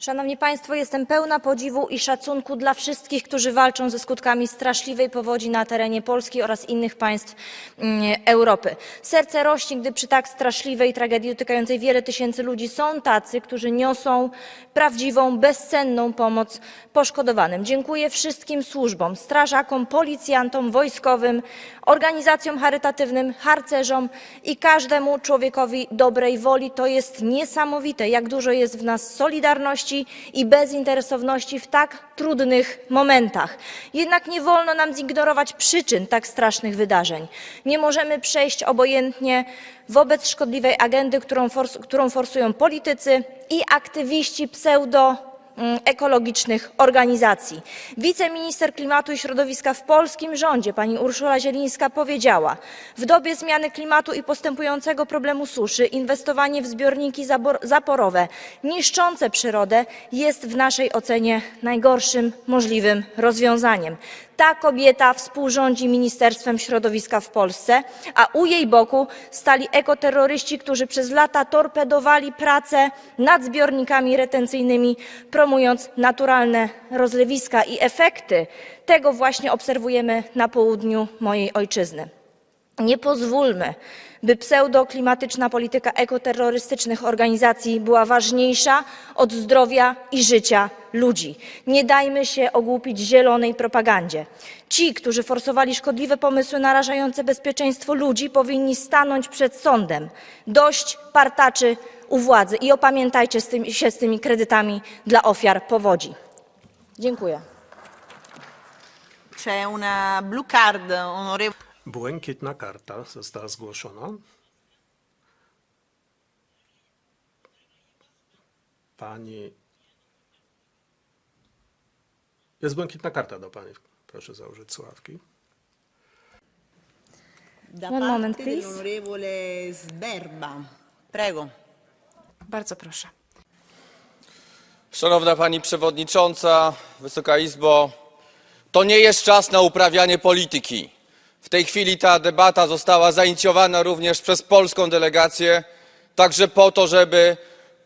Szanowni Państwo, jestem pełna podziwu i szacunku dla wszystkich, którzy walczą ze skutkami straszliwej powodzi na terenie Polski oraz innych państw mm, Europy. Serce rośnie, gdy przy tak straszliwej tragedii dotykającej wiele tysięcy ludzi są tacy, którzy niosą prawdziwą, bezcenną pomoc poszkodowanym. Dziękuję wszystkim służbom, strażakom, policjantom, wojskowym, organizacjom charytatywnym, harcerzom i każdemu człowiekowi dobrej woli. To jest niesamowite, jak dużo jest w nas solidarności i bezinteresowności w tak trudnych momentach. Jednak nie wolno nam zignorować przyczyn tak strasznych wydarzeń. Nie możemy przejść obojętnie wobec szkodliwej agendy, którą, fors którą forsują politycy i aktywiści pseudo ekologicznych organizacji. Wiceminister klimatu i środowiska w polskim rządzie, pani Urszula Zielińska, powiedziała: W dobie zmiany klimatu i postępującego problemu suszy, inwestowanie w zbiorniki zaporowe niszczące przyrodę jest w naszej ocenie najgorszym możliwym rozwiązaniem. Ta kobieta współrządzi Ministerstwem Środowiska w Polsce, a u jej boku stali ekoterroryści, którzy przez lata torpedowali pracę nad zbiornikami retencyjnymi, promując naturalne rozlewiska i efekty tego właśnie obserwujemy na południu mojej ojczyzny. Nie pozwólmy, by pseudoklimatyczna polityka ekoterrorystycznych organizacji była ważniejsza od zdrowia i życia ludzi. Nie dajmy się ogłupić zielonej propagandzie. Ci, którzy forsowali szkodliwe pomysły narażające bezpieczeństwo ludzi, powinni stanąć przed sądem. Dość partaczy u władzy i opamiętajcie z tym, się z tymi kredytami dla ofiar powodzi. Dziękuję. C'è una blue card, onorevole. Błękitna karta została zgłoszona. Pani. Jest błękitna karta do pani. Proszę założyć słuchawki. Da One parte moment, please. dell'onorevole Sberba. Prego. Bardzo proszę. Szanowna Pani Przewodnicząca, Wysoka Izbo, to nie jest czas na uprawianie polityki. W tej chwili ta debata została zainicjowana również przez polską delegację, także po to, żeby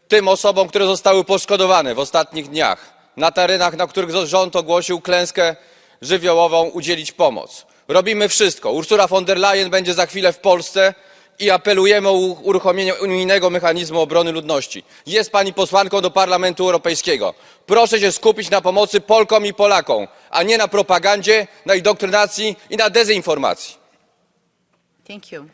tym osobom, które zostały poszkodowane w ostatnich dniach na terenach, na których rząd ogłosił klęskę żywiołową, udzielić pomoc. Robimy wszystko. Ursula von der Leyen będzie za chwilę w Polsce i apelujemy o uruchomienie unijnego mechanizmu obrony ludności. Jest pani posłanką do Parlamentu Europejskiego. Proszę się skupić na pomocy Polkom i Polakom, a nie na propagandzie, na indoktrynacji i na dezinformacji. Thank you.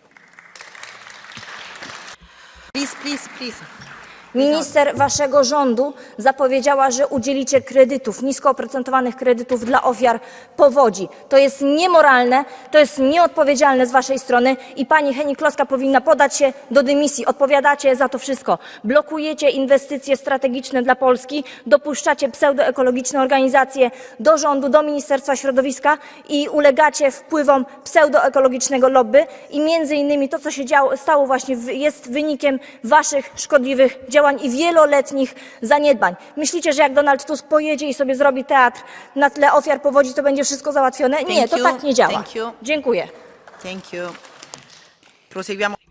Please, please, please. Minister waszego rządu zapowiedziała, że udzielicie kredytów, nisko oprocentowanych kredytów dla ofiar powodzi. To jest niemoralne, to jest nieodpowiedzialne z waszej strony i pani Henik-Kloska powinna podać się do dymisji. Odpowiadacie za to wszystko. Blokujecie inwestycje strategiczne dla Polski, dopuszczacie pseudoekologiczne organizacje do rządu, do Ministerstwa Środowiska i ulegacie wpływom pseudoekologicznego lobby i między innymi to, co się działo, stało właśnie, jest wynikiem waszych szkodliwych działań i wieloletnich zaniedbań. Myślicie, że jak Donald Tusk pojedzie i sobie zrobi teatr na tle ofiar powodzi, to będzie wszystko załatwione? Nie, Thank to you. tak nie działa. Thank you. Dziękuję. Thank you. Proseguiamo.